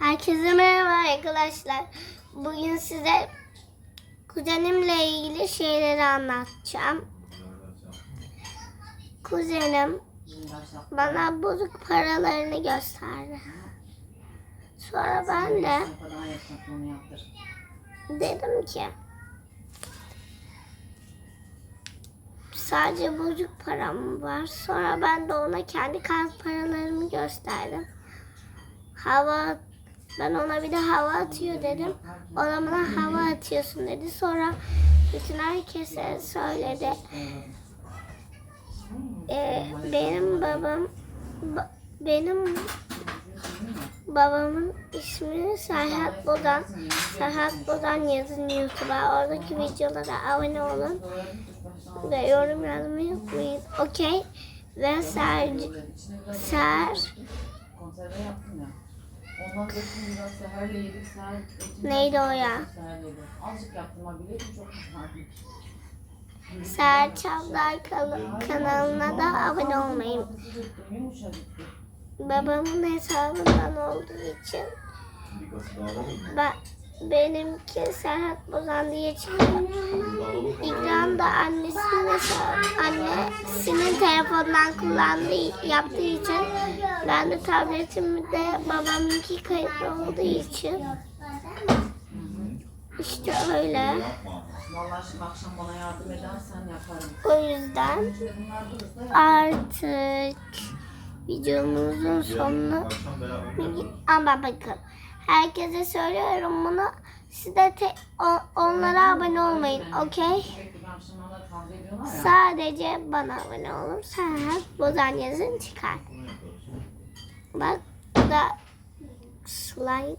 Herkese merhaba arkadaşlar. Bugün size kuzenimle ilgili şeyleri anlatacağım. Kuzenim bana bozuk paralarını gösterdi. Sonra ben de dedim ki sadece bozuk param var. Sonra ben de ona kendi kart paralarımı gösterdim. Hava ben ona bir de hava atıyor dedim. O da bana hava atıyorsun dedi. Sonra bütün herkese söyledi. Ee, benim babam ba- benim babamın ismi Serhat Bodan. Serhat Bodan yazın YouTube'a. Oradaki videolara abone olun. Ve yorum yazmayı unutmayın. Okey. Ve Ser, Ser. Ondan da şimdi biraz seherle yedik. Seher etini Neydi o ya? Seher. Azıcık yaptım ha bile çok güzeldi. Ser Çavdar kanalına da abone olmayı babamın hesabından olduğu için ben, benimki Serhat Bozan diye çıkıyor. İkram da annesinin annesinin telefonundan kullandığı yaptığı için ben de tabletimde babamınki kayıtlı olduğu için işte öyle. Vallahi şimdi akşam bana yardım edersen yaparım. O yüzden artık videomuzun sonuna ama bakın herkese söylüyorum bunu siz de te- o- onlara abone olmayın okey sadece bana abone Serhat Bozan yazın çıkar bak bu da slime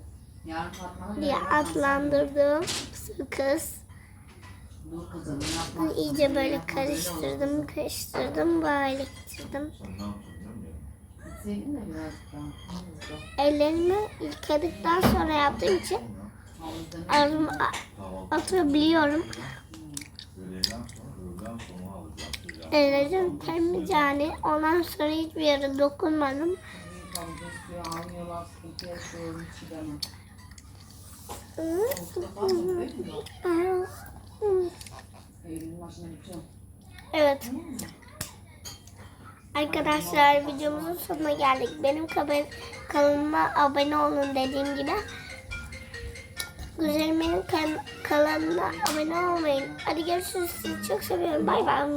diye adlandırdığım kız. Bunu iyice böyle karıştırdım karıştırdım böyle getirdim ellerimi yıkadıktan sonra yaptığım için ağzıma atabiliyorum. Ellerim temiz yani. Ondan sonra hiçbir yere dokunmadım. Evet. Arkadaşlar videomuzun sonuna geldik. Benim kanalıma abone olun dediğim gibi. Güzelimin kan- kanalına abone olmayın. Hadi görüşürüz. Sizi çok seviyorum. Bay bay.